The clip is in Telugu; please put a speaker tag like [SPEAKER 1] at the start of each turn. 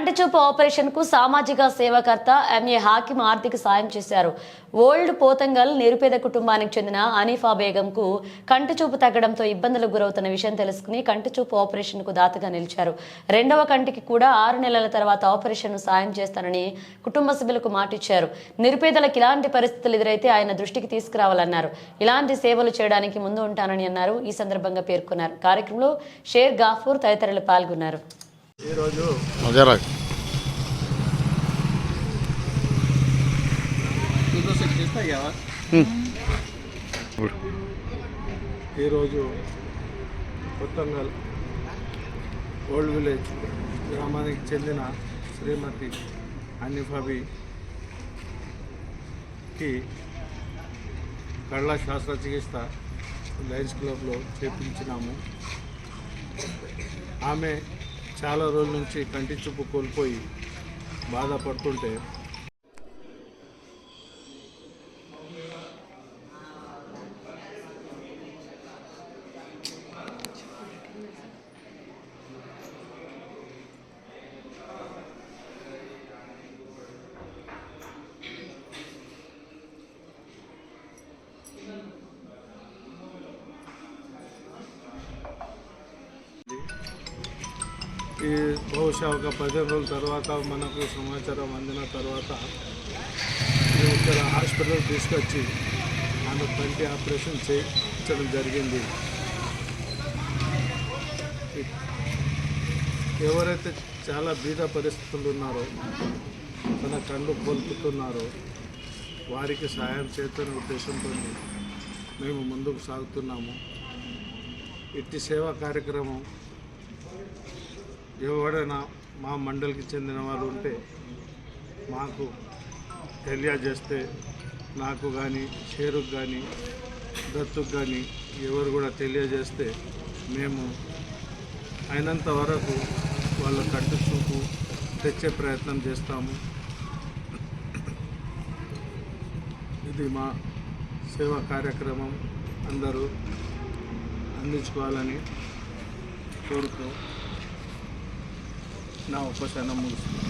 [SPEAKER 1] కంటి చూపు ఆపరేషన్కు సామాజిక సేవకర్త ఎంఏ హాకిం ఆర్థిక సాయం చేశారు. ఓల్డ్ పోతంగల్ నిరుపేద కుటుంబానికి చెందిన అనీఫా బేగం కు కంటి చూపు తగ్గడంతో ఇబ్బందులకు గురవుతున్న విషయం తెలుసుకుని కంటి చూపు ఆపరేషన్కు దాతగా నిలిచారు. రెండవ కంటికి కూడా ఆరు నెలల తర్వాత ఆపరేషన్ సాయం చేస్తానని కుటుంబ సభ్యులకు మాటిచ్చారు. నిరుపేదలకు ఇలాంటి పరిస్థితులు ఎదురైతే ఆయన దృష్టికి తీసుకురావాలన్నారు. ఇలాంటి సేవలు చేయడానికి ముందు ఉంటానని అన్నారు. ఈ సందర్భంగా పేర్కొన్నారు. కార్యక్రమంలో షేర్ గాఫూర్ తదితరులు పాల్గొన్నారు.
[SPEAKER 2] ఈరోజు కదా ఈరోజు కొత్తంగల్ ఓల్డ్ విలేజ్ గ్రామానికి చెందిన శ్రీమతి అనిఫాబికి కళ్ళ శస్త్రచికిత్స లయన్స్ క్లబ్లో చేపించినాము. ఆమె చాలా రోజుల నుంచి కంటి చూపు కోల్పోయి బాధపడుతుంటే ఈ బహుశా ఒక పదిహేను రోజుల తర్వాత మనకు సమాచారం అందిన తర్వాత మేము ఇక్కడ హాస్పిటల్ తీసుకొచ్చి ఆమె కంటి ఆపరేషన్ చేయించడం జరిగింది. ఎవరైతే చాలా బీద పరిస్థితులు ఉన్నారో తన కళ్ళు కోల్పుతున్నారో వారికి సాయం చేతనే ఉద్దేశంతో మేము ముందుకు సాగుతున్నాము. ఇట్టి సేవా కార్యక్రమం ఎవరైనా మా మండలికి చెందిన వారు ఉంటే మాకు తెలియజేస్తే నాకు కానీ షేరుకు కానీ దత్తుకు కానీ ఎవరు కూడా తెలియజేస్తే మేము అయినంత వరకు వాళ్ళ కట్టు చూపు తెచ్చే ప్రయత్నం చేస్తాము. ఇది మా సేవా కార్యక్రమం. అందరూ అందించుకోవాలని కోరుతూ Não, poxa, não música.